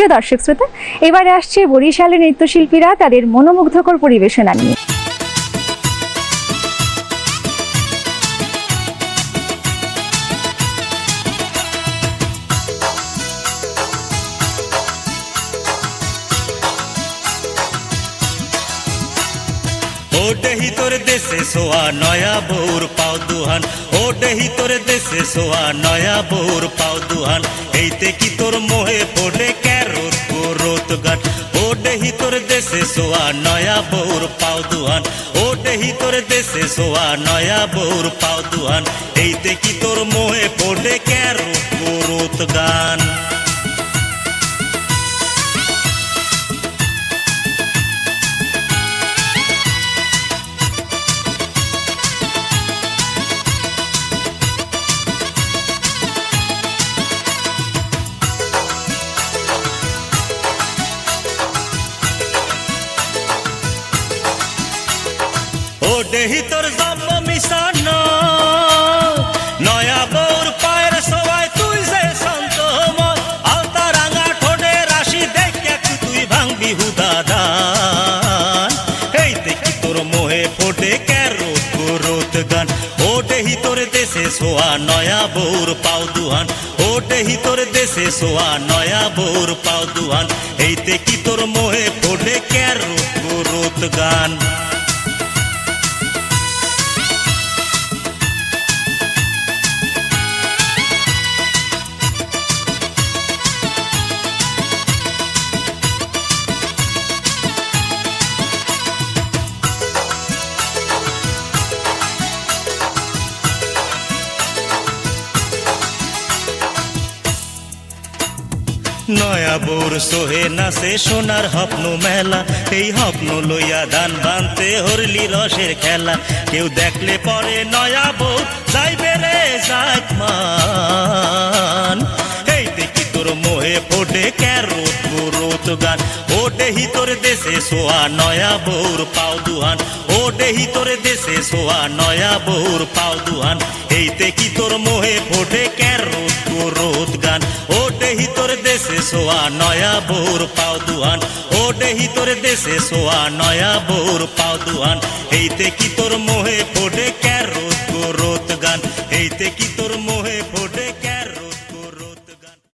প্রিয় দর্শক শ্রোতা এবারে আসছে বরিশালের নৃত্যশিল্পীরা তাদের মনোমুগ্ধকর পরিবেশনা নিয়ে। ও ডেহি তোর দেশে সোয়া নয়া বৌর পাও দুহান। ও ডেহি তোর দেশে সোয়া নয়া বৌর পাও দুহান। এইতে কি তোর মোহে পড়ে ক্যারোত রোত গান ও ডেহি তোর দেশে সোয়া নয়া বৌর পাও দুহান। ও ডেহি তোর দেশে সোয়া নয়া বৌর পাও দুহান। এইতে কি তোর মোহে পড়ে ক্যারোত রোত গান? দেহি তোর জন্ম মিশন। নয়া বৌর পায়ের সবাই তুই যে সন্ত আলতা রাঙা ঠোঁটে রাশি দেখে তুই ভাঙবি হুদাদান। এই দেখি তোর মোহে ফোটে ক্যারো রোত গান। ও দেহি তোর দেশে সোয়া নয়া বৌর পাও দুহান। ও দেহি তোর দেশে সোয়া নয়া বৌর পাও দুহান। এইতে কি তোর মোহে ফোটে ক্যারো রোত গান। নয়া বোর সোহে নাচে সোনার হপ্ন মেলা। এই হপ্ন লইয়া দান বানতে হরলি রসের খেলা। কেউ দেখলে পরে নয়া বউ, যাইবে রে যাক এই দেখি তোর মোহে ফোটে ক্যারোত রোত গান। ও ডেহি তোর দেশে সোয়া নয়া বউর পাও দুহান। ও ডেহি তোর দেশে সোয়া নয়া বউর পাও দুহান। এইতে কি তোর মোহে ফোটে ক্যারোত দেশে সোয়া নয়া বৌর পাও দুয়ান। ও ডেহি তোর দেশে সোয়া নয়া বৌর পাও দুয়ান। এইতে কি তোর মোহে ফোটে কে রোদ গো রোদ গান। এইতে কি তোর মোহে